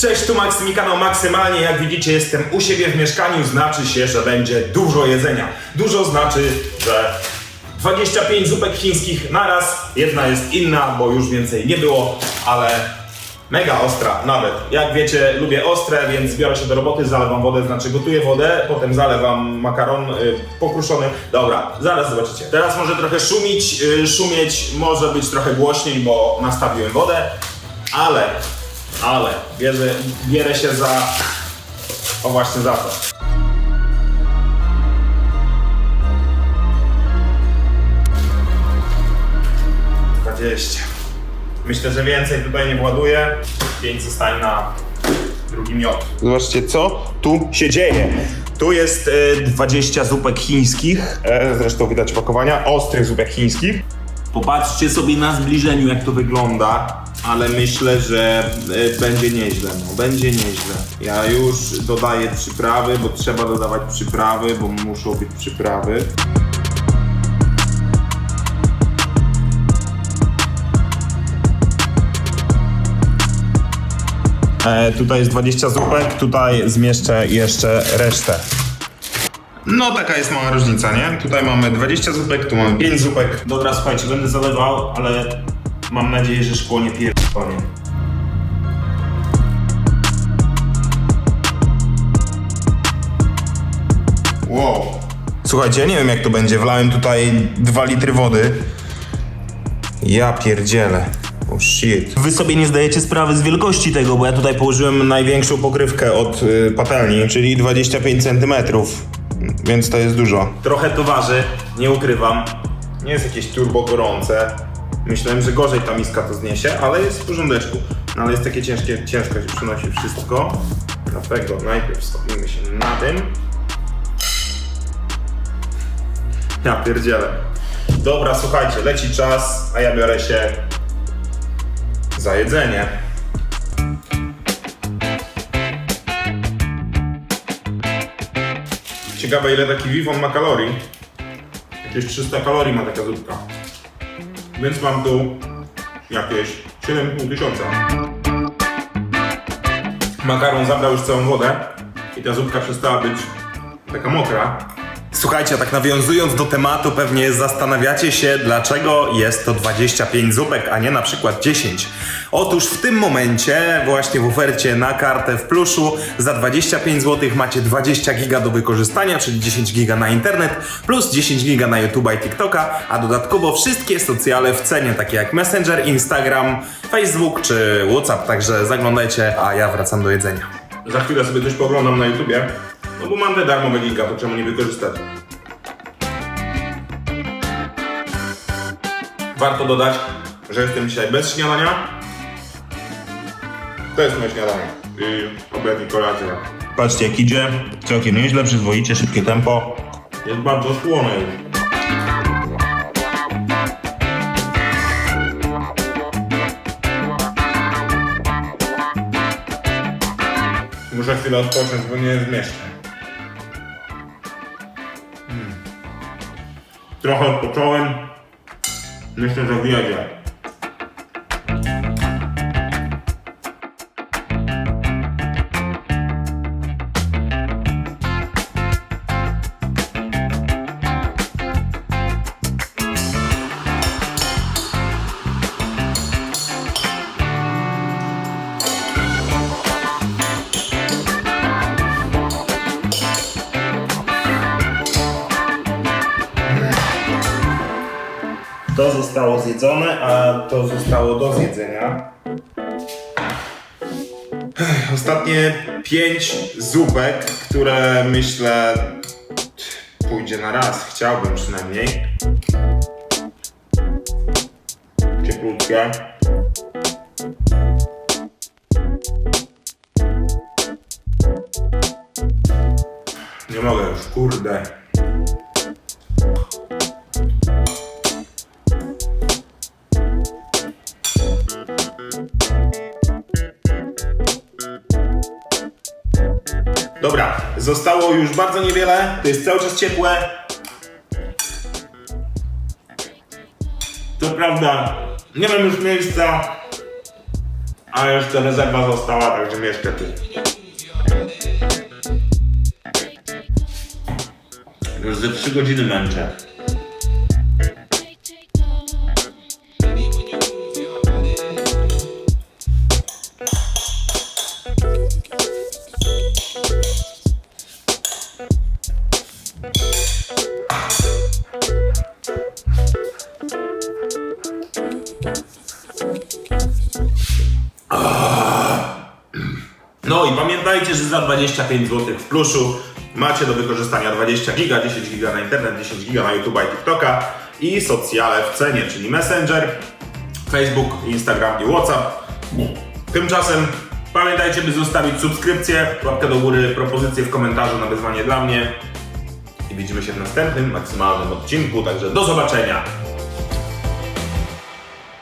Cześć, tu i kanał Maksymalnie. Jak widzicie, jestem u siebie w mieszkaniu. Znaczy się, że będzie dużo jedzenia. Dużo znaczy, że 25 zupek chińskich naraz. Jedna jest inna, bo już więcej nie było, ale mega ostra nawet. Jak wiecie, lubię ostre, więc biorę się do roboty, zalewam wodę, znaczy gotuję wodę, potem zalewam makaron y, pokruszony. Dobra, zaraz zobaczycie. Teraz może trochę szumić, y, szumieć, może być trochę głośniej, bo nastawiłem wodę, ale ale bierze, bierę się za. O właśnie za to. Dwadzieścia. Myślę, że więcej tutaj nie właduję. Pięć zostanie na drugi miot. Zobaczcie, co tu się dzieje. Tu jest e, 20 zupek chińskich. E, zresztą widać pakowania. Ostrych zupek chińskich. Popatrzcie sobie na zbliżeniu, jak to wygląda, ale myślę, że e, będzie nieźle, no, będzie nieźle. Ja już dodaję przyprawy, bo trzeba dodawać przyprawy, bo muszą być przyprawy. E, tutaj jest 20 zupek, tutaj zmieszczę jeszcze resztę. No taka jest mała różnica, nie? Tutaj mamy 20 zupek, tu mamy 5 zupek. Dobra, słuchajcie, będę zalewał, ale mam nadzieję, że szkło nie pierdolnie. Wow. Słuchajcie, ja nie wiem jak to będzie. Wlałem tutaj 2 litry wody. Ja pierdzielę. Oh shit. Wy sobie nie zdajecie sprawy z wielkości tego, bo ja tutaj położyłem największą pokrywkę od y, patelni, czyli 25 cm. Więc to jest dużo. Trochę to waży, nie ukrywam. Nie jest jakieś turbo gorące. Myślałem, że gorzej ta miska to zniesie, ale jest w porządeczku. No ale jest takie ciężkie, ciężko się przynosi wszystko. Dlatego najpierw skupimy się na tym. Ja pierdzielę. Dobra, słuchajcie, leci czas, a ja biorę się za jedzenie. Ciekawe ile taki wifon ma kalorii. Jakieś 300 kalorii ma taka zupka. Więc mam tu jakieś 7,5 tysiąca. Makaron zabrał już całą wodę i ta zupka przestała być taka mokra. Słuchajcie, tak nawiązując do tematu, pewnie zastanawiacie się, dlaczego jest to 25 zupek, a nie na przykład 10. Otóż w tym momencie, właśnie w ofercie na kartę w pluszu, za 25 zł macie 20 giga do wykorzystania, czyli 10 giga na internet, plus 10 giga na YouTube'a i TikToka, a dodatkowo wszystkie socjale w cenie, takie jak Messenger, Instagram, Facebook czy WhatsApp, także zaglądajcie, a ja wracam do jedzenia. Za chwilę sobie coś poglądam na YouTubie, no bo mam te darmowe giga, to czemu nie wykorzystać? Warto dodać, że jestem dzisiaj bez śniadania. To jest moje śniadanie. I obiad i kolacja. Patrzcie jak idzie, całkiem nieźle, przyzwoicie, szybkie tempo. Jest bardzo słony. Muszę chwilę odpocząć, bo nie zmieszczę. Trochę odpocząłem. Myślę, że wjedzie. To zostało zjedzone, a to zostało do zjedzenia. Ostatnie pięć zupek, które myślę pójdzie na raz. Chciałbym przynajmniej. Cieplutkie. Nie mogę już, kurde. Dobra, zostało już bardzo niewiele, to jest cały czas ciepłe. To prawda, nie mam już miejsca A jeszcze rezerwa została, także mieszkę tu. Już ze 3 godziny męczę. No i pamiętajcie, że za 25 zł w pluszu macie do wykorzystania 20 giga, 10 giga na internet, 10 giga na YouTube i TikToka i socjale w cenie, czyli Messenger, Facebook, Instagram i WhatsApp. Tymczasem pamiętajcie, by zostawić subskrypcję, łapkę do góry, propozycję w komentarzu na wyzwanie dla mnie. I widzimy się w następnym maksymalnym odcinku, także do zobaczenia.